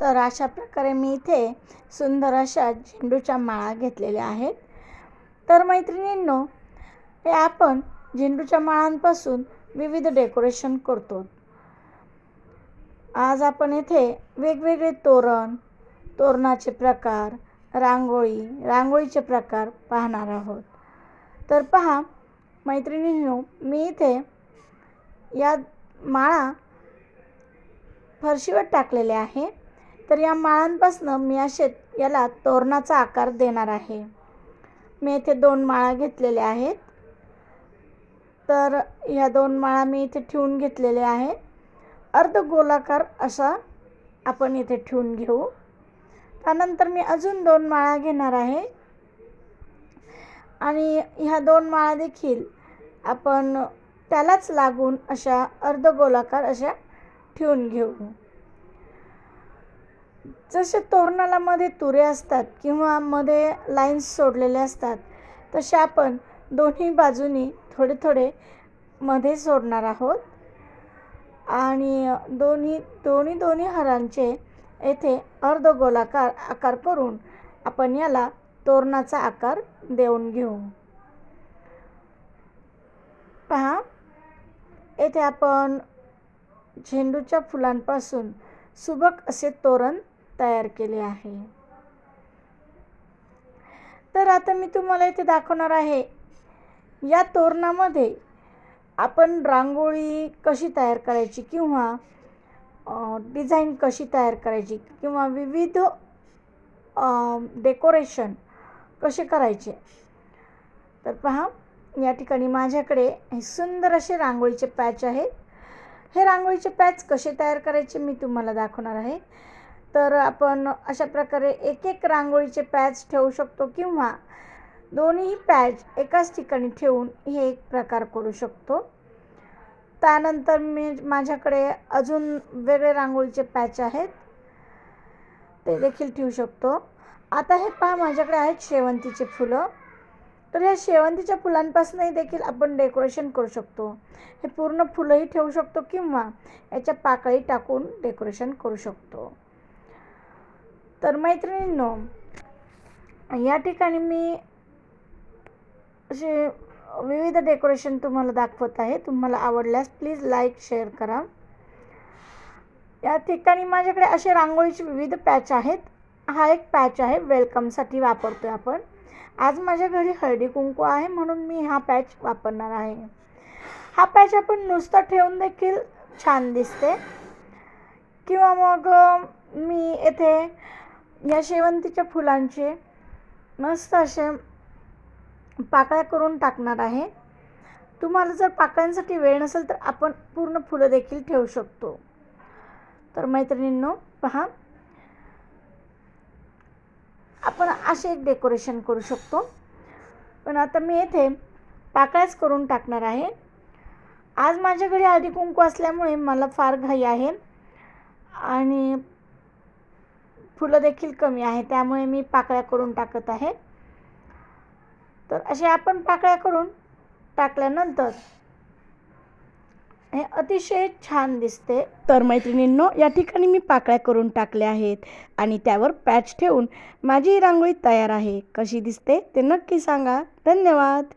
तर अशा प्रकारे मी इथे सुंदर अशा झेंडूच्या माळा घेतलेल्या आहेत. तर मैत्रिणींनो हे आपण झेंडूच्या माळांपासून विविध डेकोरेशन करतो. आज आपण इथे वेगवेगळे तोरण तोरणाचे प्रकार रांगोळी रांगोळीचे प्रकार पाहणार आहोत. तर पहा मैत्रिणींनो मी इथे या माळा फरशीवर टाकलेले आहे. तर या माळांपासनं मी या शेत याला तोरणाचा आकार देणार आहे. मी इथे दोन माळा घेतलेल्या आहेत. तर ह्या दोन माळा मी इथे ठेवून घेतलेल्या आहे अर्ध गोलाकार असा आपण इथे ठेवून घेऊ. त्यानंतर मी अजून दोन माळा घेणार आहे. आणि ह्या दोन माळा देखील आपण त्यालाच लागून अशा अर्धगोलाकार अशा ठेवून घेऊ. जसे तोरणाला मध्ये तुरे असतात किंवा मध्ये लाईन्स सोडलेले असतात तसे आपण दोन्ही बाजूनी थोडे थोडे मध्ये सोडणार आहोत. आणि दोन्ही दोन्ही दोन्ही हरांचे येथे अर्धगोलाकार आकार करून आपण याला तोरणाचा आकार देऊन घेऊ. पहा येथे आपण झेंडूच्या फुलांपासून सुबक असे तोरण तयार केले आहे. तर आता मी तुम्हाला इथे दाखवणार आहे या तोरणामध्ये आपण रांगोळी कशी तयार करायची किंवा डिझाईन कशी तयार करायची किंवा विविध डेकोरेशन कसे करायचे. तर पहा या ठिकाणी माझ्याकडे हे सुंदर असे रांगोळीचे पॅच आहेत. हे रांगोळीचे पॅच कसे तयार करायचे मी तुम्हाला दाखवणार आहे. तर आपण अशा प्रकारे एक एक रांगोळीचे पॅच ठेवू शकतो किंवा दोन्ही पॅच एकाच ठिकाणी ठेवून हे एक प्रकार करू शकतो. त्यानंतर मी माझ्याकडे अजून वेगळे रांगोळीचे पॅच आहेत. ते देखील ठेवू शकतो. आता हे पहा माझ्याकडे आहेत शेवंतीचे फुलं. तर या शेवंतीच्या फुलांपासूनही देखील आपण डेकोरेशन करू शकतो. हे पूर्ण फुलंही ठेवू शकतो किंवा याच्या पाकळी टाकून डेकोरेशन करू शकतो. तर मैत्रिणींनो या ठिकाणी मी असे विविध डेकोरेशन तुम्हाला दाखवत आहे. तुम्हाला आवडल्यास प्लीज लाईक शेअर करा. या ठिकाणी माझ्याकडे असे रांगोळीचे विविध पॅच आहेत. हा एक पॅच आहे वेलकमसाठी वापरतो आहे आपण. आज माझ्या घरी हळदी कुंकू आहे म्हणून मी हा पॅच वापरणार आहे. हा पॅच आपण नुसता ठेवून देखील छान दिसते. किंवा मग मी येथे या शेवंतीच्या फुलांचे मस्त असे पाकळ्या करून टाकणार आहे. तुम्हाला जर पाकळ्यांसाठी वेळ नसेल तर आपण पूर्ण फुलं देखील ठेवू शकतो. तर मैत्रिणींनो पहा. आपण असे एक डेकोरेशन करू शकतो. पण आता मी येथे पाकळ्याच करून टाकणार आहे. आज माझ्या घरी हळदी कुंकू असल्यामुळे मला फार घाई आहे. आणि फुलं देखील कमी आहे त्यामुळे मी पाकळ्या करून टाकत आहे. तर असे आपण पाकळ्या करून टाकल्यानंतर हे अतिशय छान दिसते. तर मैत्रिणींनो या ठिकाणी मी पाकळ्या करून टाकल्या आहेत आणि त्यावर पॅच ठेवून माझी रांगोळी तयार आहे. कशी दिसते ते नक्की सांगा. धन्यवाद.